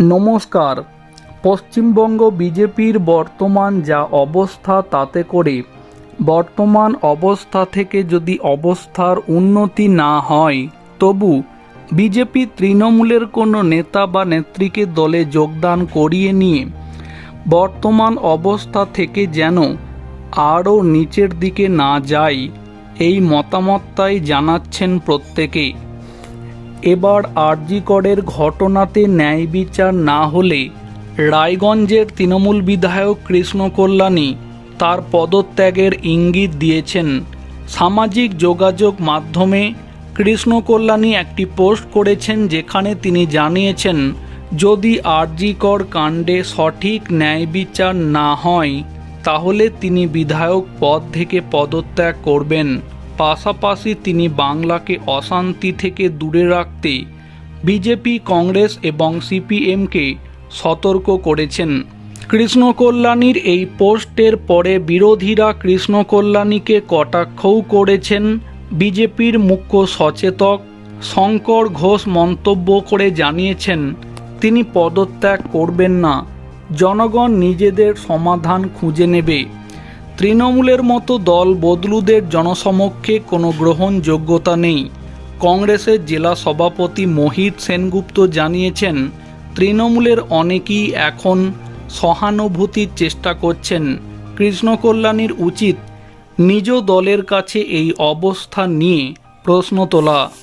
নমস্কার। পশ্চিমবঙ্গ বিজেপির বর্তমান যা অবস্থা তাতে করে বর্তমান অবস্থা থেকে যদি অবস্থার উন্নতি না হয়, তবু বিজেপি তৃণমূলের কোনো নেতা বা নেত্রীকে দলে যোগদান করিয়ে নিয়ে বর্তমান অবস্থা থেকে যেন আরও নিচের দিকে না যায়, এই মতামতটাই জানাচ্ছেন প্রত্যেকে। এবার আরজিকরের ঘটনাতে ন্যায় বিচার না হলে রায়গঞ্জের তৃণমূল বিধায়ক কৃষ্ণ কল্যাণী তার পদত্যাগের ইঙ্গিত দিয়েছেন। সামাজিক যোগাযোগ মাধ্যমে কৃষ্ণ কল্যাণী একটি পোস্ট করেছেন যেখানে তিনি জানিয়েছেন, যদি আরজিকর কাণ্ডে সঠিক ন্যায় বিচার না হয়, তাহলে তিনি বিধায়ক পদ থেকে পদত্যাগ করবেন। পাশাপাশি তিনি বাংলাকে অশান্তি থেকে দূরে রাখতে বিজেপি, কংগ্রেস এবং সিপিএমকে সতর্ক করেছেন। কৃষ্ণ কল্যাণীর এই পোস্টের পরে বিরোধীরা কৃষ্ণ কল্যাণীকে কটাক্ষও করেছেন। বিজেপির মুখ্য সচেতক শঙ্কর ঘোষ মন্তব্য করে জানিয়েছেন, তিনি পদত্যাগ করবেন না। জনগণ নিজেদের সমাধান খুঁজে নেবে। তৃণমূলের মতো দল বদলুদের জনসমক্ষে কোনো গ্রহণযোগ্যতা নেই। কংগ্রেসের জেলা সভাপতি মোহিত সেনগুপ্ত জানিয়েছেন, তৃণমূলের অনেকেই এখন সহানুভূতির চেষ্টা করছেন। কৃষ্ণকল্যাণীর উচিত নিজ দলের কাছে এই অবস্থা নিয়ে প্রশ্ন তোলা।